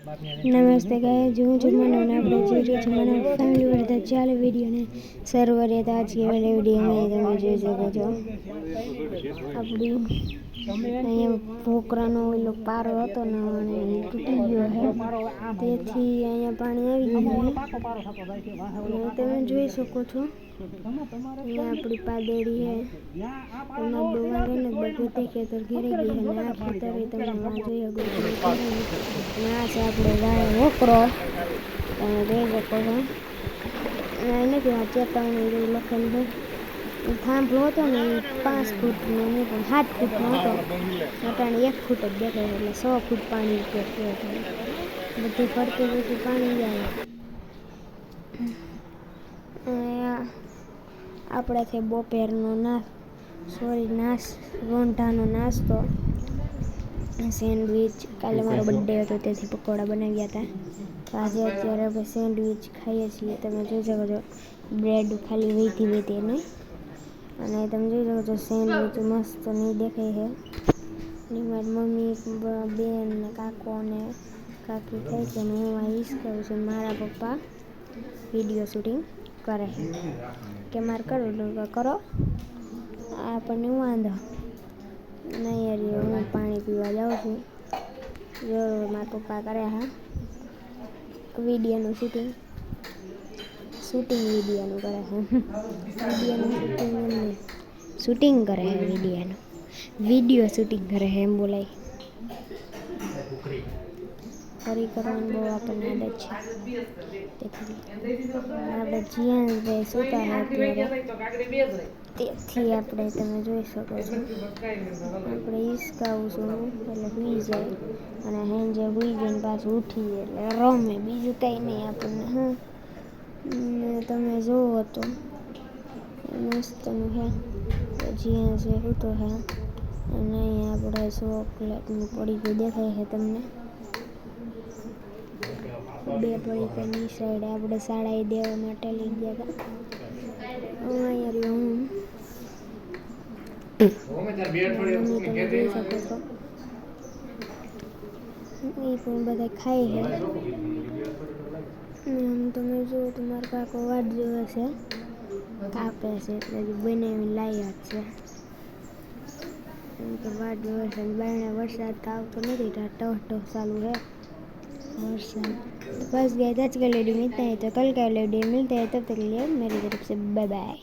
નમસ્તે ગાય હું જમાનો અને આપણે જોઈ રહ્યા છીએ. ફેમિલી બધા ચાલે વિડીયોને સર્વર રહેતા આજ કે વિડીયોમાં તમે જોઈ શકો છો. આપણી અહીંયા ભોકરાનો ઓલો પારો હતો ને અને તૂટી ગયો છે તેથી અહીંયા પાણી આવી ગયું તમે જોઈ શકો છો, અહીંયા આપણી પાદેડી છે એમાં ડોવા ને બધી ખેતર ઘેરી ગઈ છે આ ખેતર તમે જોઈ શકો આ છે આપણો ગાય વોકરો તમે જોઈ શકો છો. એને નથી ચેતવણી લખેલું છે. થાંભલો હતો ને, પાંચ ફૂટનો નહીં પણ સાત ફૂટનો હતો. અટાણે એક ફૂટ જ દેખાય એટલે સો ફૂટ પાણી થયું હતું. બધી ફરતી ફરતી પાણી જાય અને આ આપણે છે બપેરનો નાશ સોરી નાશ રોંઢાનો નાસ્તો, સેન્ડવિચ. કાલે મારો બર્થડે હતો, તેથી પકોડા બનાવ્યા હતા. આજે અત્યારે આપણે સેન્ડવિચ ખાઈએ છીએ. તમે જોઈ શકો છો, બ્રેડ ખાલી વહીથી વહીતી નહીં અને તમે જોઈ શકો છો સેન્ડવિચ મસ્ત નહીં દેખાય છે. અને મારી મમ્મી બેન ને કાકો ને કાકી થાય છે અને હું આ ઈસ કરું છું. મારા પપ્પા વીડિયો શૂટિંગ કરે છે. કે મારે કરો કરો. આપણને વાંધો. નહીં યાર હું પાણી પીવા જાઉં છું. જો મારા પપ્પા કરે હા. વિડીયોનું શૂટિંગ. શૂટિંગ વિડીયોનું કરે છે. વિડીયોનું શૂટિંગ કરે છે વિડીયોનું. વીડિયો શૂટિંગ કરે છે એમ બોલાય. ફરી કરવાની બહુ આપણને આદત છે. આપણે જીયાનભાઈ સૂતા અત્યારે તેથી આપણે તમે જોઈ શકો છો. આપણે હિસકાવું છું એટલે હુઈ જાય અને હેંજે સુઈ જઈને પાછું ઉઠી એટલે રમે. બીજું કંઈ નહીં આપણને, હા. તમે જોવો તો, મસ્તનું છે પછી એવું તો છે અને અહીંયા આપણે ચોકલેટનું ગયું દેખાય છે તમને. બે પડીકાની સાઈડે આપણે શાળાએ દેવા માટે લઈ ગયા હતા. અહીંયા હું તમે જોઈ શકો છો એ પણ બધા ખાય છે. તમે જુઓ તો મારો કાકો વાટ જોવે છે. કાપે છે એટલે હજી બનાવીને લાવ્યા જ છે એમ કે વાટ જોવે છે અને બારણે વરસાદ તો આવતો નથી તો ટહ ટહ ચાલુ છે वरसाद बस गए आज का वीडियो मिलता है तो कल का वीडियो मिलता है तब तक के लिए मेरी तरफ से बाय बाय